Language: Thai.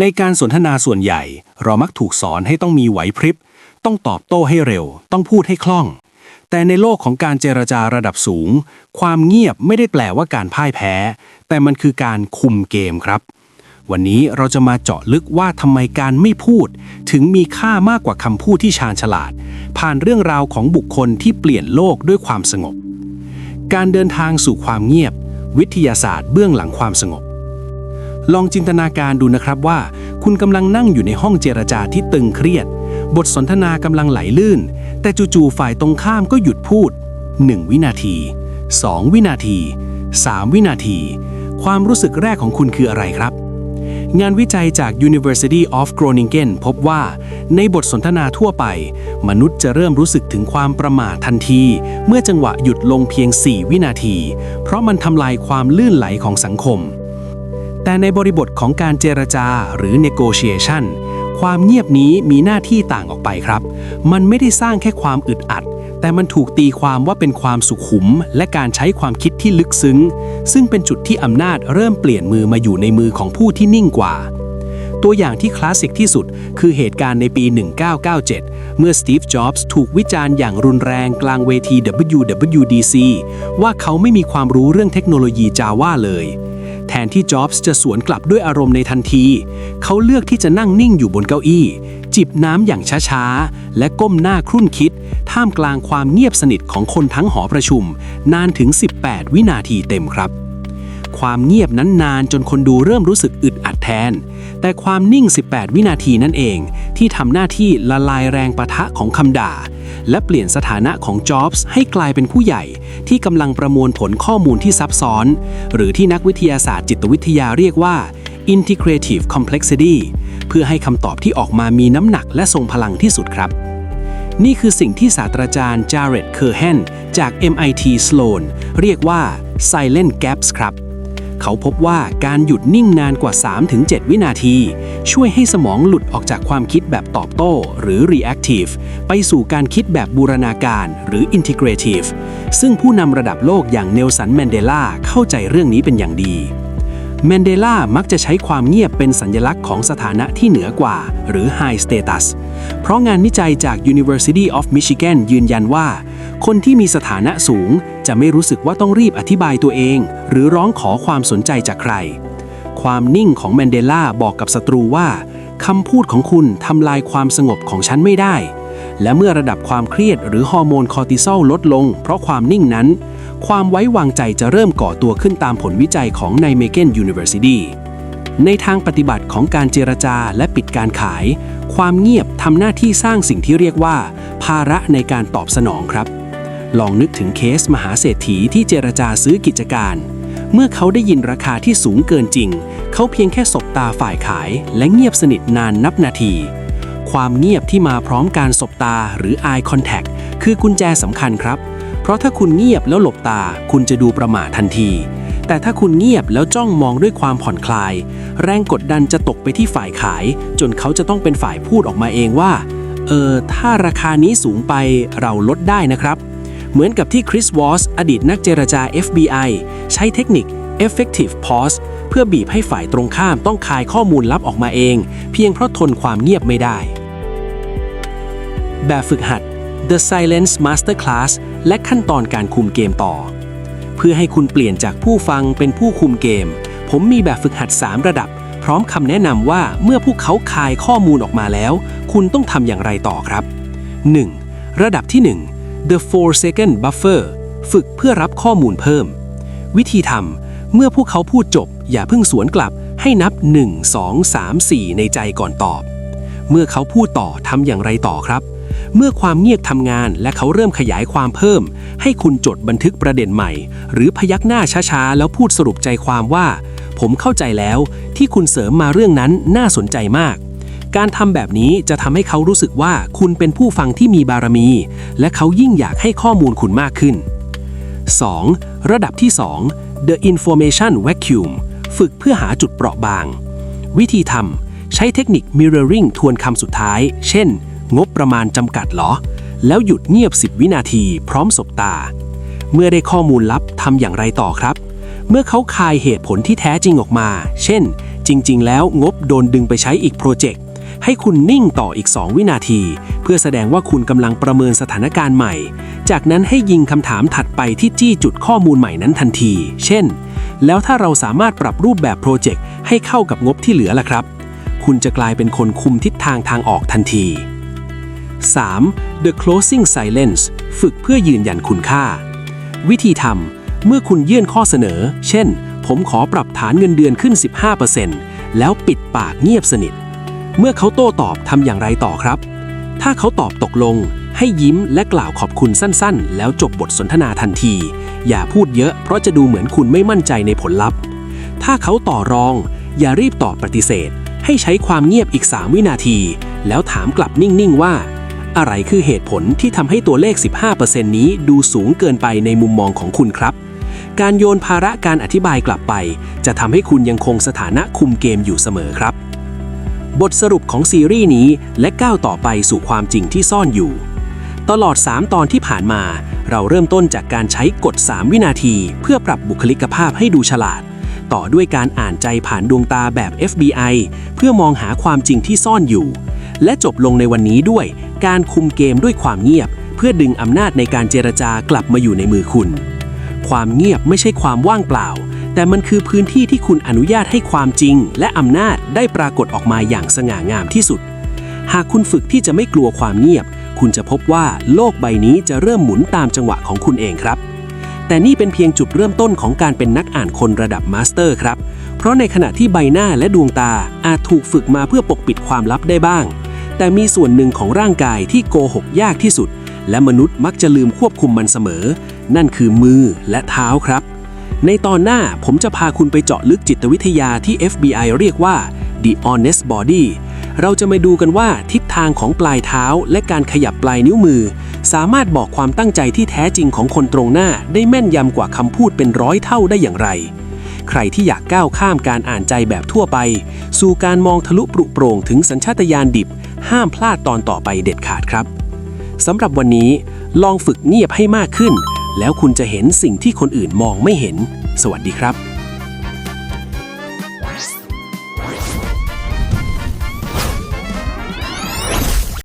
ในการสนทนาส่วนใหญ่ เรามักถูกสอนให้ต้องมีไหวพริบ ต้องตอบโต้ให้เร็ว ต้องพูดให้คล่อง แต่ในโลกของการเจรจาระดับสูง ความเงียบไม่ได้แปลว่าการพ่ายแพ้ แต่มันคือการคุมเกมครับ วันนี้เราจะมาเจาะลึกว่าทำไมการไม่พูด ถึงมีค่ามากกว่าคำพูดที่ชาญฉลาด ผ่านเรื่องราวของบุคคลที่เปลี่ยนโลกด้วยความสงบ การเดินทางสู่ความเงียบ วิทยาศาสตร์เบื้องหลังความสงบ ลองจินตนาการดูนะครับว่า คุณกำลังนั่งอยู่ในห้องเจรจาที่ตึงเครียด บทสนทนากำลังไหลลื่น แต่จู่ๆฝ่ายตรงข้ามก็หยุดพูด 1 วินาที 2 วินาที 3 วินาที ความรู้สึกแรกของคุณคืออะไรครับ งานวิจัยจาก University of Groningen พบว่า ในบทสนทนาทั่วไป มนุษย์จะเริ่มรู้สึกถึงความประหม่าทันที เมื่อจังหวะหยุดลงเพียง 4 วินาที เพราะมันทำลายความลื่นไหลของสังคม แต่ในบริบทของการเจรจาหรือ negotiation ความเงียบนี้มีหน้าที่ต่างออกไปครับ มันไม่ได้สร้างแค่ความอึดอัด แต่มันถูกตีความว่าเป็นความสุขุม และการใช้ความคิดที่ลึกซึ้ง ซึ่งเป็นจุดที่อำนาจเริ่มเปลี่ยนมือมาอยู่ในมือของผู้ที่นิ่งกว่า ตัวอย่างที่คลาสสิกที่สุด คือเหตุการณ์ในปี 1997 เมื่อสตีฟ จ็อบส์ถูกวิจารณ์อย่างรุนแรงกลางเวที WWDC ว่าเขาไม่มีความรู้เรื่องเทคโนโลยี Java เลย แทนที่จ็อบส์จะสวนกลับด้วยอารมณ์ในทันที เขาเลือกที่จะนั่งนิ่งอยู่บนเก้าอี้ จิบน้ำอย่างช้าๆ และก้มหน้าครุ่นคิด ท่ามกลางความเงียบสนิทของคนทั้งหอประชุม นานถึง 18 วินาทีเต็มครับ ความเงียบนั้นนานจนคนดูเริ่มรู้สึกอึดอัดแทน แต่ความนิ่ง 18 วินาทีนั่นเอง ที่ทำหน้าที่ละลายแรงประทะของคำด่า และเปลี่ยนสถานะของจ็อบส์ให้กลายเป็นผู้ใหญ่ ที่กำลังประมวลผลข้อมูลที่ซับซ้อน หรือที่นักวิทยาศาสตร์จิตวิทยาเรียกว่า integrative complexity เพื่อให้คำตอบที่ออกมามีน้ำหนักและทรงพลังที่สุดครับ นี่คือสิ่งที่ศาสตราจารย์จาร์เรตเคอร์แฮนจาก MIT Sloan เรียกว่า silent gaps ครับ เขาพบว่าการหยุดนิ่งนานกว่า 3-7 วินาที ช่วยให้สมองหลุดออกจากความคิดแบบตอบโต้หรือ reactive ไปสู่การคิดแบบบูรณาการหรือ integrative ซึ่งผู้นำระดับโลกอย่างเนลสันแมนเดลาเข้าใจเรื่องนี้เป็นอย่างดีแมนเดลามักจะใช้ความเงียบเป็นสัญลักษณ์ของสถานะที่เหนือกว่า หรือ High Status เพราะงานวิจัยจาก University of Michigan ยืนยันว่า คนที่มีสถานะสูง จะไม่รู้สึกว่าต้องรีบอธิบายตัวเอง หรือร้องขอความสนใจจากใคร ความนิ่งของแมนเดลาบอกกับศัตรูว่าคำพูดของคุณทำลายความสงบของฉันไม่ได้ และเมื่อระดับความเครียดหรือฮอร์โมนคอร์ติซอลลดลง เพราะความนิ่งนั้น ความไว้วางใจจะเริ่มก่อตัวขึ้นตามผลวิจัยของ Nijmegen University ในทางปฏิบัติของการเจรจาและปิดการขาย ความเงียบทำหน้าที่สร้างสิ่งที่เรียกว่า ภาระในการตอบสนองครับ ลองนึกถึงเคสมหาเศรษฐีที่เจรจาซื้อกิจการ เมื่อเขาได้ยินราคาที่สูงเกินจริง เขาเพียงแค่สบตาฝ่ายขาย และเงียบสนิทนานนับนาที ความเงียบที่มาพร้อมการสบตาหรือ eye contact คือกุญแจสำคัญครับ เพราะถ้าคุณเงียบแล้วหลบตา คุณจะดูประหม่าทันที แต่ถ้าคุณเงียบแล้วจ้องมองด้วยความผ่อนคลาย แรงกดดันจะตกไปที่ฝ่ายขาย จนเขาจะต้องเป็นฝ่ายพูดออกมาเองว่า เออถ้าราคานี้สูงไปเราลดได้นะครับ เหมือนกับที่คริสวอสอดีตนักเจรจา FBI ใช้เทคนิค effective pause เพื่อบีบให้ฝ่ายตรงข้ามต้องคายข้อมูลลับออกมาเอง เพียงเพราะทนความเงียบไม่ได้ แบบฝึกหัด The Silence Masterclass และขั้นตอนการคุมเกมต่อ เพื่อให้คุณเปลี่ยนจากผู้ฟังเป็นผู้คุมเกม ผมมีแบบฝึกหัด 3 ระดับ พร้อมคำแนะนำว่าเมื่อพวกเขาคายข้อมูลออกมาแล้ว คุณต้องทำอย่างไรต่อครับ 1. ระดับที่ 1 The 4 Second Buffer ฝึกเพื่อรับข้อมูลเพิ่ม วิธีทำ เมื่อพวกเขาพูดจบ อย่าเพิ่งสวนกลับ ให้นับ 1 2 3 4 ในใจก่อนตอบ เมื่อเขาพูดต่อทำอย่างไรต่อครับ เมื่อความเงียบทำงานและเขาเริ่มขยายความเพิ่ม ให้คุณจดบันทึกประเด็นใหม่ หรือพยักหน้าช้าๆ แล้วพูดสรุปใจความว่า ผมเข้าใจแล้วที่คุณเสริมมาเรื่องนั้นน่าสนใจมาก การทำแบบนี้จะทำให้เขารู้สึกว่าคุณเป็นผู้ฟังที่มีบารมี และเขายิ่งอยากให้ข้อมูลคุณมากขึ้น 2. ระดับที่ 2 The Information Vacuum ฝึกเพื่อหาจุดเปราะบาง วิธีทำใช้เทคนิค Mirroring ทวนคำสุดท้าย เช่น งบประมาณจำกัดหรอ แล้วหยุดเงียบ 10 วินาที พร้อมสบตา เมื่อได้ข้อมูลลับทำอย่างไรต่อครับ เมื่อเขาคายเหตุผลที่แท้จริงออกมา เช่น จริง ๆ แล้วงบโดนดึงไปใช้อีกโปรเจกต์ ให้คุณนิ่งต่ออีก 2 วินาที เพื่อแสดงว่าคุณกำลังประเมินสถานการณ์ใหม่ จากนั้นให้ยิงคำถามถัดไปที่จี้จุดข้อมูลใหม่นั้นทันที เช่น แล้วถ้าเราสามารถปรับรูปแบบโปรเจกต์ให้เข้ากับงบที่เหลือล่ะครับ คุณจะกลายเป็นคนคุมทิศทางทางออกทันที 3. The closing silence ฝึกเพื่อยืนยันคุณค่า วิธีทำเมื่อคุณยื่นข้อเสนอ เช่น ผมขอปรับฐานเงินเดือนขึ้น 15%แล้วปิดปากเงียบสนิท เมื่อเขาโต้ตอบทำอย่างไรต่อครับ ถ้าเขาตอบตกลง ให้ยิ้มและกล่าวขอบคุณสั้นๆ แล้วจบบทสนทนาทันที อย่าพูดเยอะเพราะจะดูเหมือนคุณไม่มั่นใจในผลลัพธ์ ถ้าเขาต่อรอง อย่ารีบตอบปฏิเสธ ให้ใช้ความเงียบอีก 3 วินาที แล้วถามกลับนิ่งๆว่า อะไรคือเหตุผลที่ทำให้ตัวเลข 15%นี้ดูสูงเกินไปในมุมมองของคุณครับการโยนภาระการอธิบายกลับไป จะทำให้คุณยังคงสถานะคุมเกมอยู่เสมอครับ บทสรุปของซีรีส์นี้และก้าวต่อไปสู่ความจริงที่ซ่อนอยู่ ตลอด 3 ตอนที่ผ่านมา เราเริ่มต้นจากการใช้กฎ 3 วินาที เพื่อปรับบุคลิกภาพให้ดูฉลาด ต่อด้วยการอ่านใจผ่านดวงตาแบบ FBI เพื่อมองหาความจริงที่ซ่อนอยู่ และจบลงในวันนี้ด้วย การคุมเกมด้วยความเงียบ เพื่อดึงอำนาจในการเจรจากลับมาอยู่ในมือคุณ ความเงียบไม่ใช่ความว่างเปล่า แต่มันคือพื้นที่ที่คุณอนุญาตให้ความจริง และอำนาจได้ปรากฏออกมาอย่างสง่างามที่สุด หากคุณฝึกที่จะไม่กลัวความเงียบ คุณจะพบว่าโลกใบนี้จะเริ่มหมุนตามจังหวะของคุณเองครับ แต่นี่เป็นเพียงจุดเริ่มต้นของการเป็นนักอ่านคนระดับมาสเตอร์ครับ เพราะในขณะที่ใบหน้าและดวงตาอาจถูกฝึกมาเพื่อปกปิดความลับได้บ้าง แต่มีส่วนหนึ่งของร่างกายที่โกหกยากที่สุด และมนุษย์มักจะลืมควบคุมมันเสมอ นั่นคือมือและเท้าครับ ในตอนหน้าผมจะพาคุณไปเจาะลึกจิตวิทยาที่ FBI เรียกว่า the honest body เราจะมาดูกันว่าทิศทางของปลายเท้าและการขยับปลายนิ้วมือ สามารถบอกความตั้งใจที่แท้จริงของคนตรงหน้าได้แม่นยำกว่าคำพูดเป็นร้อยเท่าได้อย่างไร ใครที่อยากก้าวข้ามการอ่านใจแบบทั่วไป สู่การมองทะลุปรุโปร่งถึงสัญชาตญาณดิบ ห้ามพลาดตอนต่อไปเด็ดขาดครับสำหรับวันนี้ ลองฝึกเงียบให้มากขึ้น แล้วคุณจะเห็นสิ่งที่คนอื่นมองไม่เห็น สวัสดีครับ